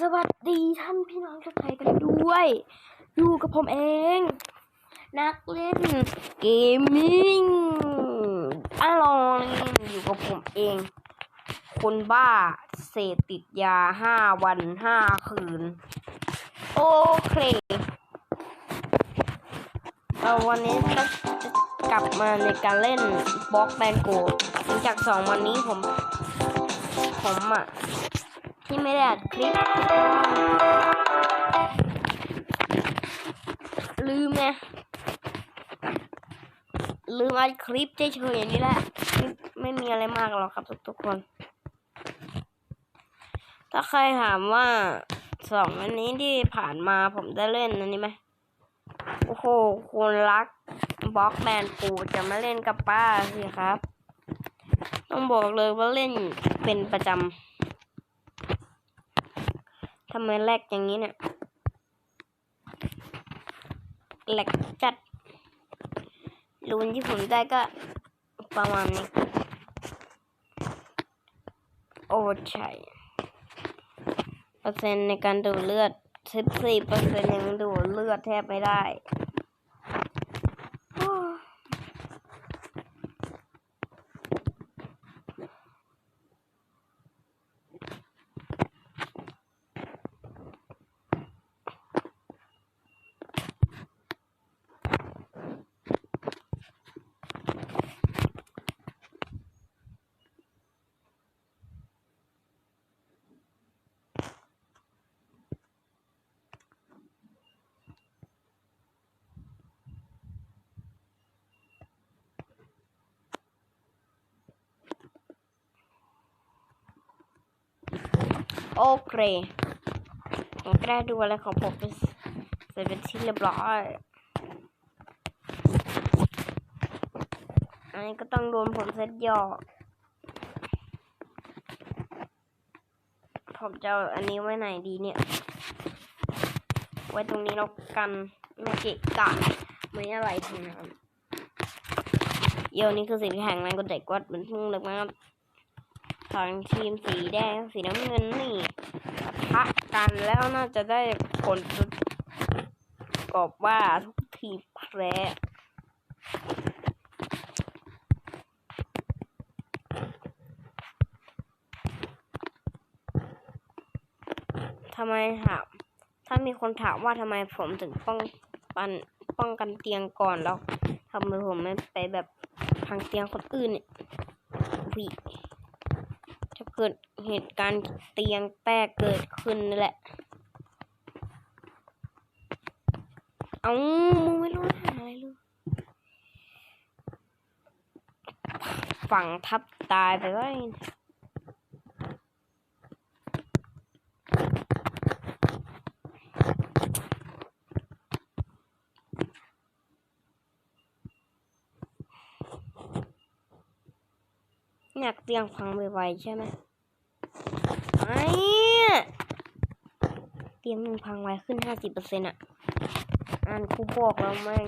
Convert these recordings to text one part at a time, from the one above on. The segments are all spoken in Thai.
สวัสดีท่านพี่น้องทุกท่านกันด้วย อยู่กับผมเอง นักเล่นเกมมิ่งอร่อยอยู่กับผมเอง คนบ้าเสพติดยาห้าวันห้าคืน โอเคเอาวันนี้ก็จะกลับมาในการเล่นบล็อกแบนโกหลังจากสองวันนี้ผม ผมอะ ที่ไม่ได้อัดคลิป ลืมไงลืมอัดคลิปเฉยๆอย่างนี้แหละไม่ไม่มีอะไรมากหรอกครับทุกๆคน ถ้าใครถามว่าสองอันนี้ที่ผ่านมาผมได้เล่นอันนี้ไหมโอ้โหคนรักบล็อกแมนปูจะมาเล่นกับป้าสิครับ ต้องบอกเลยว่าเล่นเป็นประจำำไมแลกอย่างนี้เนี่ยแหลกจัดรูนที่ผมได้ก็ประมาณนี้ โอ้ใช่เปอร์เซ็นต์ในการดูดเลือดสิบสี่เปอร์เซ็นต์ยังดูดเลือดแทบไม่ได้โอ้ โอเคผมก็ได้ดูอะไรของผมเป็นเสร็จเป็นที่เรียบร้อยอันนี้ก็ต้องโดนผลเซตย่อผมจะอันนี้ไว้ไหนดีเนี่ย ไว้ตรงนี้แล้วกันไม่เกะกะไม่อะไรทั้งนั้นเดี๋ยวนี้คือสิ่งที่แข็งแรงกว่าเด็กวัดเป็นพุ่งเลยมาก ทางทีมสีแดงสีน้ำเงินนี่ปะทะกันแล้วน่าจะได้ผลประกอบว่าทุกทีมแพ้ทำไมถามถ้ามีคนถามว่าทำไมผมถึงป้องปันป้องกันเตียงก่อนแล้วทำไมผมไม่ไปแบบพังเตียงคนอื่นเนี่ย เหตุการณ์เตียงแตกเกิดขึ้นนี่แหละ เอามึงไม่รู้หาอะไรเลยฝังทับตายไปไว้ยอยากเตียงพังไวๆใช่ไหม ไอ้เตียงมึงพังไว้ขึ้นห้าสิบเปอร์เซ็นต์อะ อ่านครูบอกแล้วแม่ง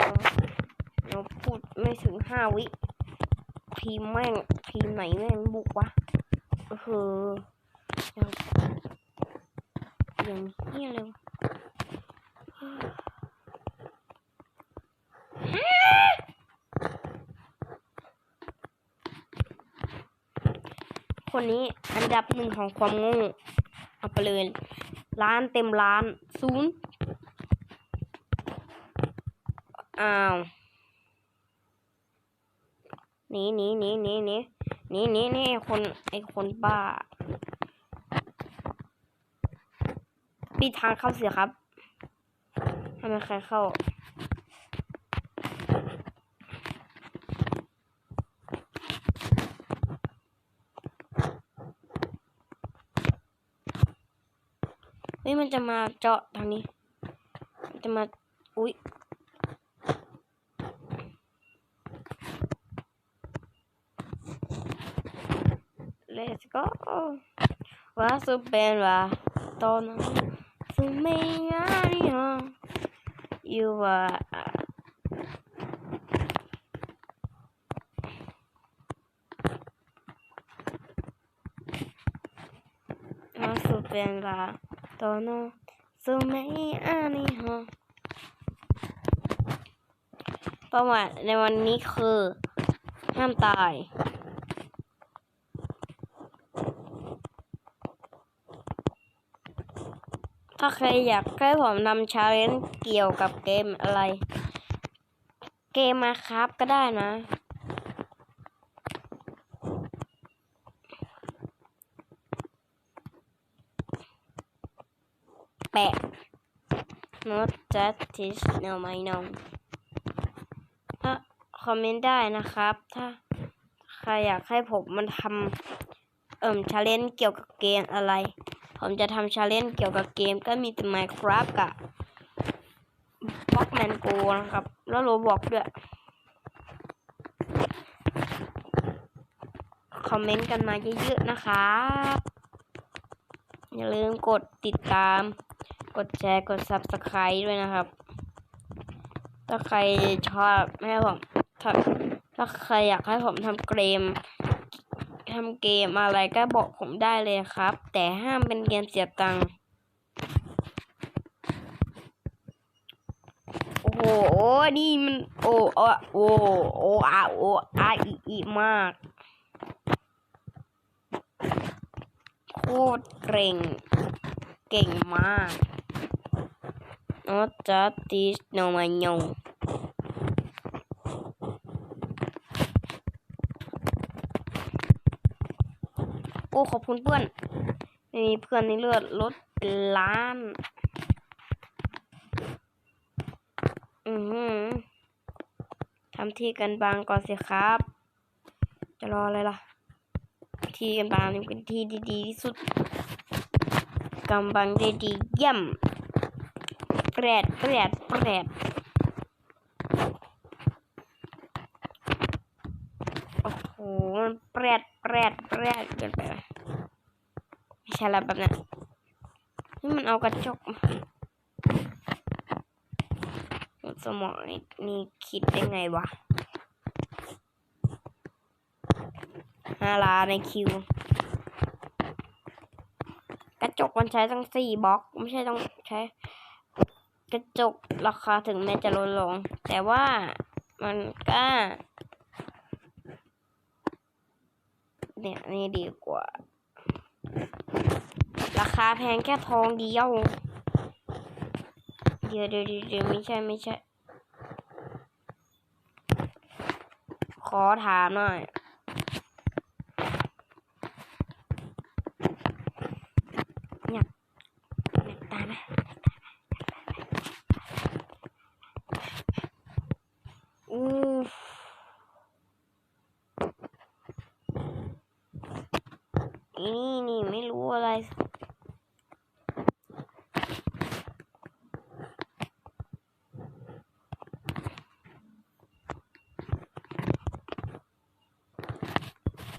เราพูดไม่ถึงห้าวิ ทีมแม่ง ทีมไหนแม่งบุกวะเออยังยังเฮี้ยเลยวะ คนนี้อันดับหนึ่งของความโง่เอาไปเลยล้านเต็มล้านศูนย์อ้าวนีหนีหนีหนีหนีหนีหนีหนีไอ้คนไอคนบ้าปิดทางเข้าเสียครับทำไมใครเข้า ฮ้ยมันจะมาเจาะทางนี้ มันจะมา อุ๊ย Let's go ว่าสุดเป็นว่าตอนนั้นสุดไม่ง่ายฮะ you are ว่าสุดเป็นว่า tono su me ani ha เป้าหมายในวันนี้คือ ห้ามตาย ถ้าใครอยากให้ผมทำชาเลนจ์เกี่ยวกับเกมอะไร เกมมาครับก็ได้นะ แปะ not that is no my no ถ้าคอมเมนต์ได้นะครับ ถ้าใครอยากให้ผมมันทำเอิ่มชาเลนจ์เกี่ยวกับเกมอะไร ผมจะทำชาเลนจ์เกี่ยวกับเกมก็มีแต่ Minecraft กับบล็อกแมนโกนะครับ แล้วโรบอกด้วย คอมเมนต์กันมาเยอะๆนะครับ อย่าลืมกดติดตาม กดแชร์ กด Subscribe ด้วยนะครับ ถ้าใครชอบให้ผมถ้าถ้าใครอยากให้ผมทำเกมทำเกมอะไรก็บอกผมได้เลยครับ แต่ห้ามเป็นเกมเสียตังค์โอ้โหนี่มันโอ้โอ้โอ้โอ้อาโอ้อาอีอีมากโคตรเก่ง เก่งมาก Not that is no my no โอ้ขอบคุณเพื่อนไม่มีเพื่อนในเลือดลดล้าน อือหือทำที่กันบางก่อนสิครับ จะรออะไรล่ะ ที่กันบางนี่เป็นที่ที่ดีที่สุดกำบังได้ดีเยี่ยม ปรดแปรดแปรดโอ้โหมันแปรดแปรดแปรดเกินไปไมไม่ใช่แล้วแบบนั้นนี่มันเอากระจกมาสมองนี่นี่คิดได้ไงวะฮาลาในคิว กระจกมันใช้ตั้งสี่บล็อก ไม่ใช่ต้องใช้ กระจกราคาถึงแม้จะลดลง แต่ว่ามันก็เนี่ยนี่ดีกว่า ราคาแพงแค่ทองเดียว เดี๋ยวเดี๋ยวเดี๋ยวเดี๋ยวไม่ใช่ไม่ใช่ ขอถามหน่อย อยากอยากตายไหมอู้อี นี่นี่ไม่รู้อะไร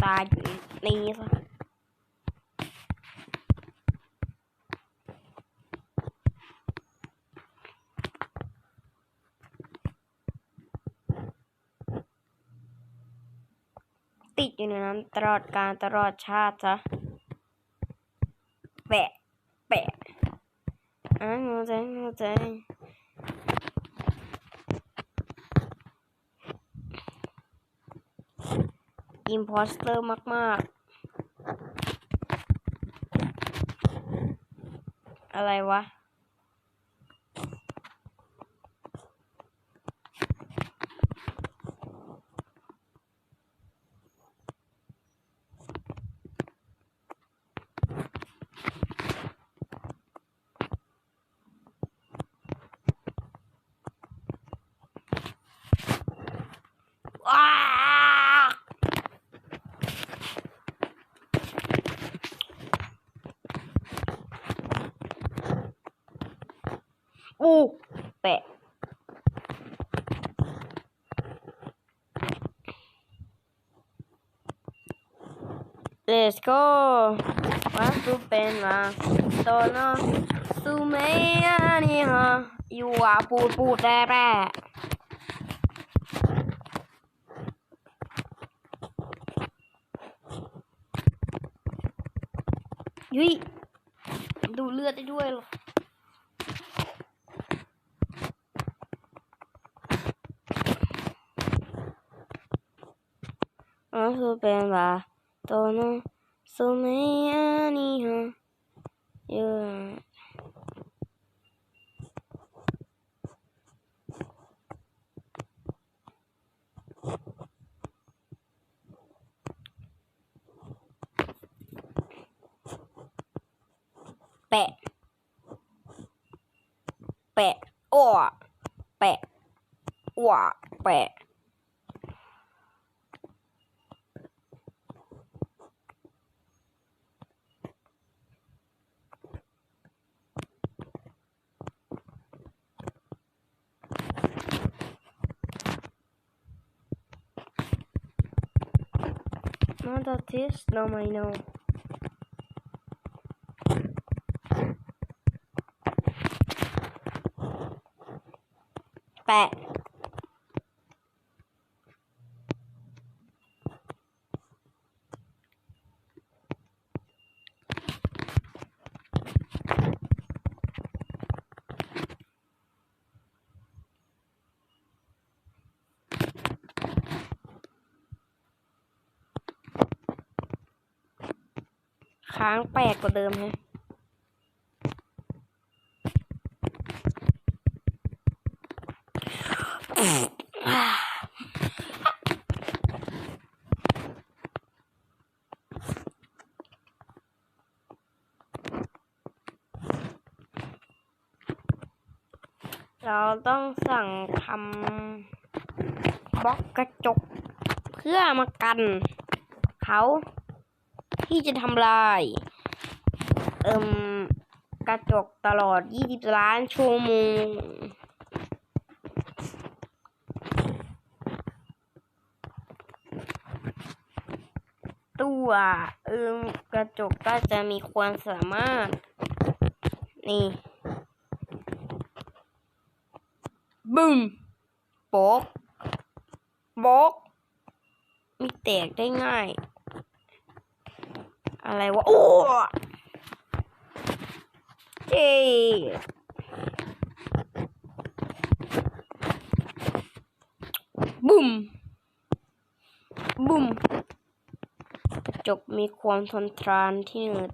ตายอยู่ในนี้ซะ ติดอยู่ในนั้นตลอดการตลอดชาติจ้ะแปะ แปะอะงงใจงงใจอิมพอสเตอร์มาก ๆ อะไรวะ ว้า อู้แปะ Let's go มาสูเป็นมาโตโนสูเมียนี่ฮะอยู่อะปูดปูดแร่แร่ยุยดดูเลือดได้ด้วยเหรอ อ๋อคือเป็นว่าตัวน้องสุเมียนี่ฮะยอะแปะ แปะอ้อแปะอ้วแปะ Not that this? No, I know. แค้างแปลกกว่าเดิมฮะเราต้องสั่งทำบล็อกกระจก เพื่อมากันเขา ที่จะทำลาย เอิมกระจกตลอด 20 ล้านชั่วโมงตัวเอิมกระจกก็จะมีความสามารถ นี่บึ้มโป๊กโป๊กมีแตกได้ง่าย อะไรวะ โอ้เจบุ้มบุ้มกระจกมีความทนทานที่หนืด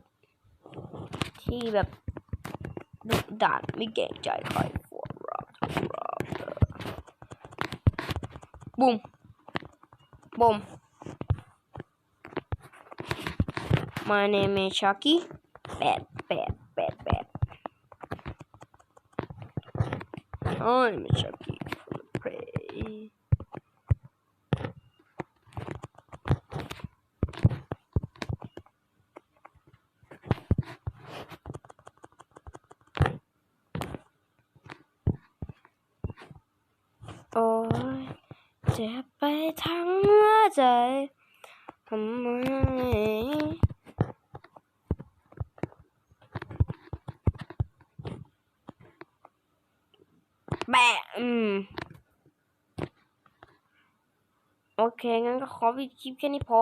ที่แบบดุดันไม่เกรงใจใครฟอร์รับรับบุ้มบุ้ม My name is Chucky. Bad, bad, bad, bad. I'm Chucky from the prey. I oh, งั้นก็ขอวิดคลิปแค่นี้พอ